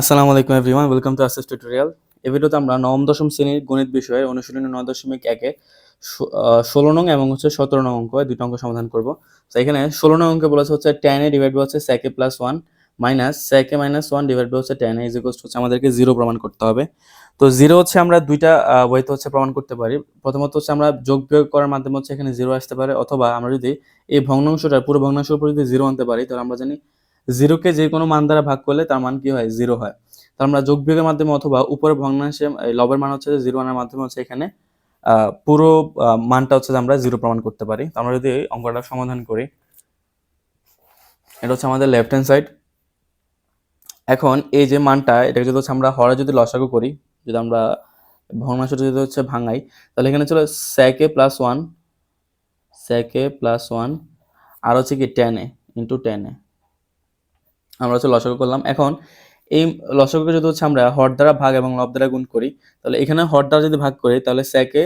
আসসালামু আলাইকুম everyone, welcome to Aces tutorial এই ভিডিওতে আমরা নবম, দশম শ্রেণির গণিত বিষয়ের অনুশীলনী নয় দশমিক একে ষোলো নং এবং হচ্ছে সতেরো নং অঙ্ক দুটো অঙ্ক সমাধান করব। তো এখানে ষোলো নং অঙ্কে বলেছে হচ্ছে টেন এ ডিভাইড হচ্ছে সেকে প্লাস ওয়ান মাইনাস সেকে মাইনাস ওয়ান ডিভাইড হচ্ছে টেন এ হচ্ছে আমাদেরকে জিরো প্রমাণ করতে হবে। তো জিরো হচ্ছে আমরা দুইটা বইতে হচ্ছে প্রমাণ করতে পারি। প্রথমত হচ্ছে আমরা যোগ বিয়োগ করার মাধ্যমে হচ্ছে এখানে জিরো আসতে পারে অথবা আমরা যদি এই ভগ্নাংশটা পুরো ভগ্নাংশের উপর যদি জিরো আনতে পারি, তাহলে আমরা জানি জিরোকে যে কোনো মান দ্বারা ভাগ করলে তার মান কি হয়? জিরো হয়। তো আমরা যোগ বিয়োগের মাধ্যমে অথবা উপরে ভগ্নাংশে লবের মান হচ্ছে জিরো আনার মাধ্যমে হচ্ছে এখানে পুরো মানটা হচ্ছে যে আমরা জিরো প্রমাণ করতে পারি। তো আমরা যদি অঙ্কটা সমাধান করি, এটা হচ্ছে আমাদের লেফট হ্যান্ড সাইড এখন এই যে মানটা, এটাকে যদি হচ্ছে আমরা হরে যদি লসাগু করি, যদি আমরা ভগ্নাংশটা যদি হচ্ছে ভাঙাই, তাহলে এখানে ছিল স্যাকে প্লাস ওয়ান স্যাকে প্লাস ওয়ান আর হচ্ছে কি টেনে ইন্টু টেনে আমরা হচ্ছে লসাগু করলাম। এখন এই লসাগুকে যদি হচ্ছে আমরা হর দ্বারা ভাগ এবং লব দ্বারা গুণ করি, তাহলে এখানে হর দ্বারা যদি ভাগ করি, তাহলে স্যাকে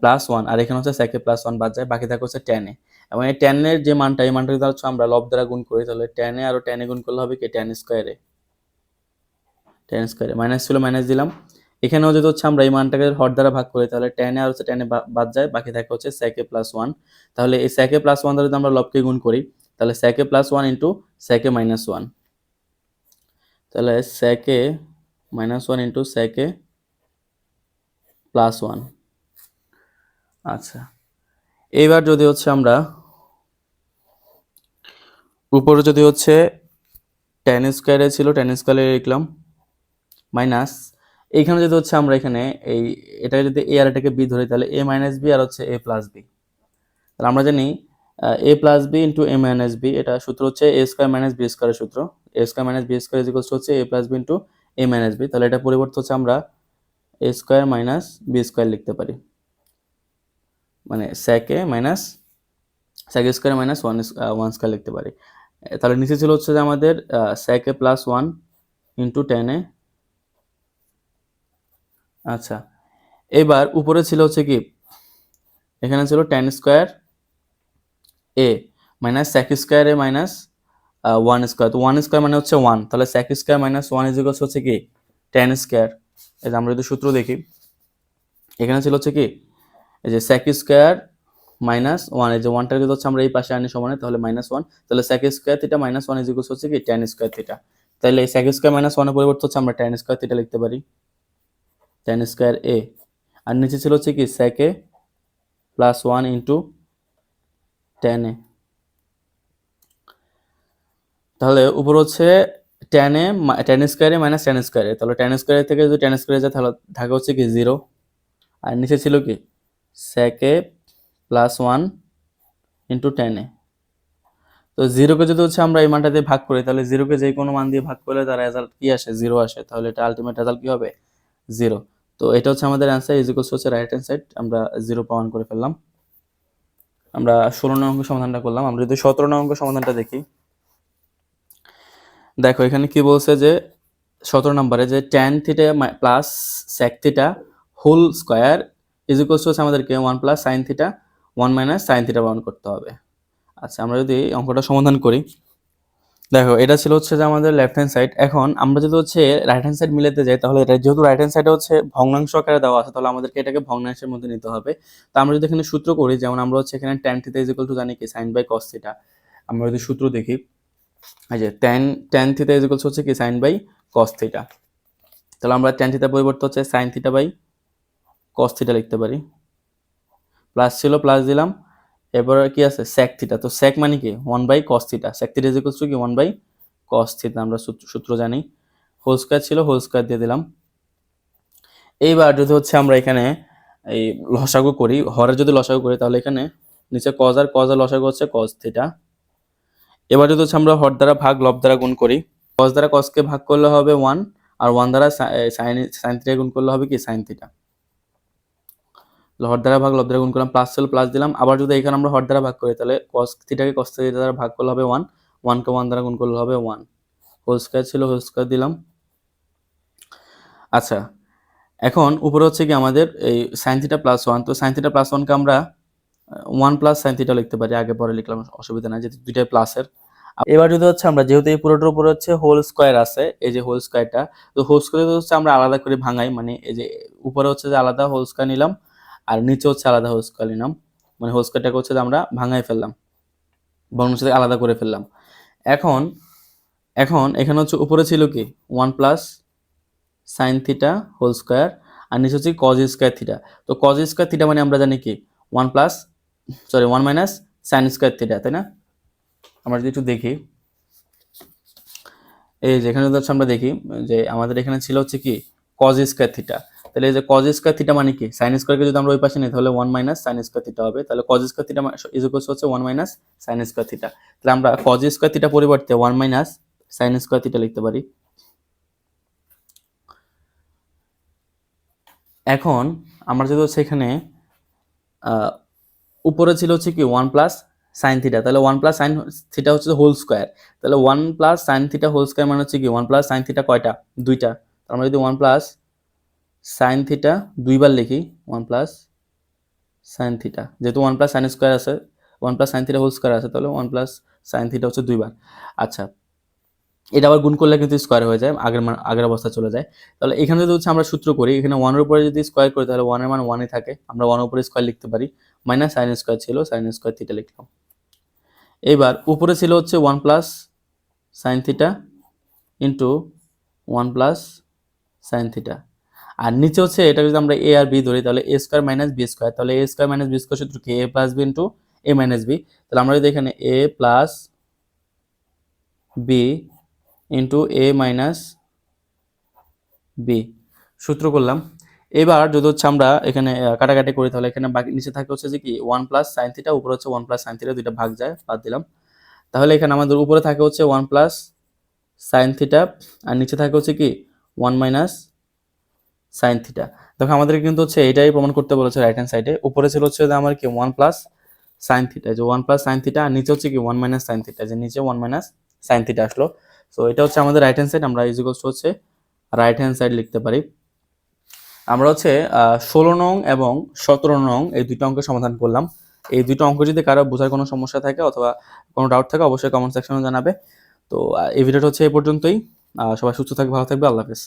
প্লাস ওয়ান আর এখানে হচ্ছে স্যাকে প্লাস ওয়ান বাদ যায়, বাকি থাকে হচ্ছে টেনে এবং এই টেনের যে মানটা, এই মানটা যদি হচ্ছে আমরা লব দ্বারা গুণ করি, তাহলে টেনে আর টেনে গুণ করলে হবে কি? টেন স্কোয়ারে টেন স্কোয়ারে মাইনাস ছিল মাইনাস দিলাম। এখানেও যদি হচ্ছে আমরা এই মানটাকে হর দ্বারা ভাগ করি, তাহলে টেনে আর হচ্ছে টেনে বাদ যায়, বাকি থাকে হচ্ছে স্যাকে প্লাস ওয়ান তাহলে এই স্যাকে প্লাস ওয়ান দ্বারা যদি আমরা লবকে গুণ করি তাহলে sec A plus one into sec A minus one তাহলে sec A minus one into sec A plus one আচ্ছা এইবার যদি হচ্ছে আমরা উপরে যদি হচ্ছে টেন স্কোয়ারে ছিল টেন স্কোয়ারে লিখলাম মাইনাস এইখানে যদি হচ্ছে আমরা এখানে এই এটা যদি এ আর এটাকে বি ধরি, তাহলে এ মাইনাস বি আর হচ্ছে এ প্লাস বি তাহলে আমরা জানি A plus B into A minus B এটা সূত্র হচ্ছে এ স্কোয়ার মাইনাস বি স্কোয়ারের সূত্র। A square minus B square equals হচ্ছে A plus B into A minus B তাহলে এটা পরিবর্তে হচ্ছে আমরা A square minus B square লিখতে পারি। মানে স্যাকে minus sec square minus one one square লিখতে পারি। এ, তাহলে নিচে ছিল হচ্ছে যে আমাদের স্যাকে প্লাস ওয়ান ইন্টু টেনে আচ্ছা এবার উপরে ছিল হচ্ছে কি? এখানে ছিল tan square A minus sec square A minus one square তো ওয়ান স্কোয়ার মানে হচ্ছে ওয়ান তাহলে sec square minus one equals হচ্ছে কি? টেন স্কোয়ার এই যে আমরা যদি সূত্র দেখি, এখানে ছিল হচ্ছে কি? এই যে স্যাক স্কোয়ার মাইনাস ওয়ান এই যে ওয়ানটা যদি হচ্ছে আমরা এই পাশে আনি সমানে, তাহলে মাইনাস ওয়ান তাহলে sec square theta minus one equals হচ্ছে কি? টেন স্কোয়ার থিটা তাহলে এই স্যাক স্কোয়ার মাইনাস ওয়ানের পরিবর্তে হচ্ছে আমরা টেন স্কোয়ার থিটা লিখতে পারি। টেন স্কোয়ার এ আর নিচে ছিল হচ্ছে কি? Sec plus one into tan. তাহলে উপর হচ্ছে টেনে টেন স্কোয়ারে মাইনাস টেন স্কোয়ারে। তাহলে টেন স্কোয়ার থেকে যদি টেন স্কোয়ারে যায়, তাহলে থাকে হচ্ছে কি জিরো। আর নিচে ছিল কি? স্যাকে প্লাস ওয়ান ইন্টু টেনে তো জিরোকে যদি হচ্ছে আমরা এই মানটা দিয়ে ভাগ করি, তাহলে জিরোকে যে কোনো মান দিয়ে ভাগ করলে তার রেজাল্ট কি আসে? জিরো আসে। তাহলে এটা আলটিমেট রেজাল্ট কি হবে? জিরো। তো এটা হচ্ছে আমাদের অ্যান্সার ইজিকলস হচ্ছে রাইট হ্যান্ড সাইড আমরা জিরো প্রমাণ করে ফেললাম। আমরা ষোলো নং অঙ্ক সমাধানটা করলাম। আমরা যদি সতেরো নং অঙ্ক সমাধানটা দেখি। দেখো, এখানে কি বলছে যে, সতেরো নম্বরে যে tan theta plus sec theta whole square equals হচ্ছে আমাদেরকে one plus sine theta one minus sine theta প্রমাণ করতে হবে। আচ্ছা আমরা যদি অঙ্কটা সমাধান করি। দেখো, এটা ছিল হচ্ছে যে আমাদের লেফট হ্যান্ড সাইড এখন আমরা যদি হচ্ছে রাইট হ্যান্ড সাইড মিলাতে যাই, তাহলে এটা যেহেতু রাইট হ্যান্ড সাইডে হচ্ছে ভগ্নাংশ আকারে দেওয়া আছে, তাহলে আমাদেরকে এটাকে ভগ্নাংশের মধ্যে নিতে হবে। তো আমরা যদি এখানে সূত্র করি, যেমন আমরা হচ্ছে এখানে ট্যান থিটা ইজিক্যাল টু জানি কি সাইন বাই কস থিটা আমরা যদি সূত্র দেখি, এই যে ট্যান ট্যান থিটা ইজিক্যালস হচ্ছে কি সাইন বাই কস থিটা তাহলে আমরা ট্যান থিটা পরিবর্তে হচ্ছে sine theta by cos theta লিখতে পারি। প্লাস ছিল প্লাস দিলাম এবার কি আছে? স্যাক থিটা তো স্যাক মানে কি? One by cos theta sec theta equals to কি? ওয়ান বাই কস থিটা আমরা সূত্র জানি। হোল স্কোয়ার ছিল হোল স্কোয়ার দিয়ে দিলাম। এইবার যদি হচ্ছে আমরা এখানে এই লসাগু করি হরে যদি লসাগু করি, তাহলে এখানে নিচে কজ আর কজ আর লসাগু হচ্ছে কজ থিটা এবার যদি হচ্ছে আমরা হর দ্বারা ভাগ, লব দ্বারা গুণ করি কস দ্বারা কসকে ভাগ করলে হবে ওয়ান আর ওয়ান দ্বারা সাইন সাইন থিটা গুণ করলে হবে কি? সাইন থিটা হর দ্বারা ভাগ, লব দ্বারা গুণ করলাম প্লাস ছিল প্লাস দিলাম। আবার যদি এখানে আমরা হর দ্বারা ভাগ করি, তাহলে কস থিটাকে কস থিটা দ্বারা ভাগ করলে হবে ওয়ান ওয়ানকে ওয়ান দ্বারা গুণ করলে হবে ওয়ান হোল স্কোয়ার ছিল হোল স্কোয়ার দিলাম। আচ্ছা এখন উপরে হচ্ছে কি আমাদের এই সাইন থিটা প্লাস ওয়ান তো সাইন থিটা প্লাস ওয়ানকে আমরা ওয়ান প্লাস সাইন থিটা লিখতে পারি। আগে পরে লিখলাম, অসুবিধা নাই, যেহেতু দুইটাই প্লাসের এবার যদি হচ্ছে আমরা, যেহেতু এই পুরোটার উপরে হচ্ছে হোল স্কোয়ার আছে, এই যে হোল স্কোয়ারটা তো হোল স্কোয়ার হচ্ছে আমরা আলাদা করে ভাঙাই মানে এই যে উপরে হচ্ছে যে আলাদা হোল স্কোয়ার নিলাম আর নিচে হচ্ছে আলাদা স্কোয়ার নিলাম। মানে হোল স্কোয়ারটাকে হচ্ছে আমরা ভাঙাই ফেললাম। বর্ণের সাথে আলাদা করে ফেললাম। এখন এখন এখানে হচ্ছে উপরে ছিল কি? One plus sine theta whole square আর নিচে হচ্ছে কজ স্কোয়ার থিটা তো কজ স্কোয়ার থিটা মানে আমরা জানি কি? One plus sorry one minus sine square theta তাই না? আমরা যদি একটু দেখি। এই যেখানে হচ্ছে আমরা দেখি যে আমাদের এখানে ছিল হচ্ছে কি? কজ স্কোয়ার থিটা তাহলে এই যে কজ স্কোয়ার থিটা মানে কি? সাইন স্কোয়ারকে যদি আমরা ওই পাশে নিই, তাহলে ওয়ান মাইনাস স্কোয়ার থিটা হবে। তাহলে কজ স্কোয়ার থিটা ইজ হচ্ছে ওয়ান মাইনাস স্কোয়ার থিটা তাহলে আমরা কজ স্কোয়ার থিটা পরিবর্তে ওয়ান মাইনাস স্কোয়ার থিটা লিখতে পারি। এখন আমরা যদি এখানে উপরে ছিল হচ্ছে কি ওয়ান প্লাস সাইন থিটা তাহলে ওয়ান প্লাস সাইন থিটা হচ্ছে হোল স্কোয়ার তাহলে one plus sine theta whole square মানে হচ্ছে কি ওয়ান প্লাস সাইন থিটা কয়টা? দুইটা। আমরা যদি ওয়ান প্লাস সাইন থিটা দুইবার লিখি ওয়ান প্লাস সাইন থিটা যেহেতু ওয়ান প্লাস সাইন স্কোয়ার আছে one plus sine theta whole square আছে, তাহলে ওয়ান প্লাস সাইন থিটা হচ্ছে দুইবার। আচ্ছা এটা আবার গুণ করলে কিন্তু স্কোয়ার হয়ে যায়, আগের মান আগের অবস্থা চলে যায়। তাহলে এখানে যদি হচ্ছে আমরা সূত্র করি, এখানে ওয়ানের উপরে যদি স্কোয়ার করি, তাহলে ওয়ানের মান ওয়ানই থাকে। আমরা ওয়ানের উপরে স্কোয়ার লিখতে পারি। মাইনাস সাইন স্কোয়ার ছিল সাইন স্কোয়ার থিটা লিখলাম। এবার উপরে ছিল হচ্ছে one plus sine theta into one plus sine theta আর নিচে হচ্ছে এটা যদি আমরা এ আর বি ধরি, তাহলে a square minus b square তাহলে a square minus b square সূত্র কি? A plus b into a minus b তাহলে আমরা যদি এখানে a plus b into a minus b সূত্র করলাম। এবার যদি হচ্ছে আমরা এখানে কাটাকাটি করি, তাহলে এখানে বাকি নিচে থাকে হচ্ছে যে কি? ওয়ান প্লাস সাইন থিটা উপরে হচ্ছে ওয়ান প্লাস সাইন থিটা দুইটা ভাগ যায়, বাদ দিলাম। তাহলে এখানে আমাদের উপরে থাকে হচ্ছে ওয়ান প্লাস সাইন থিটা আর নিচে থাকে হচ্ছে কি? ওয়ান মাইনাস সাইন থিটা দেখো আমাদের কিন্তু হচ্ছে এটাই প্রমাণ করতে বলেছে রাইট হ্যান্ড সাইডে উপরে ছিল হচ্ছে আমার কি ওয়ান প্লাস সাইন থিটা যে ওয়ান প্লাস সাইন থিটা আর নিচে হচ্ছে কি ওয়ান মাইনাস সাইন থিটা যে নিচে ওয়ান মাইনাস সাইন থিটা আসলো। সো এটা হচ্ছে আমাদের রাইট হ্যান্ড সাইড আমরা ইজিকলস হচ্ছে রাইট হ্যান্ড সাইড লিখতে পারি। আমরা হচ্ছে ষোলো নং এবং সতেরো নং এই দুইটা অঙ্কের সমাধান করলাম। এই দুইটা অঙ্ক যদি কারও বোঝার কোনো সমস্যা থাকে অথবা কোনো ডাউট থাকে, অবশ্যই কমেন্ট সেকশনে জানাবে। তো এই ভিডিওটা হচ্ছে এই পর্যন্তই। সবাই সুস্থ থাকবে, ভালো থাকবে, আল্লাহ হাফেজ।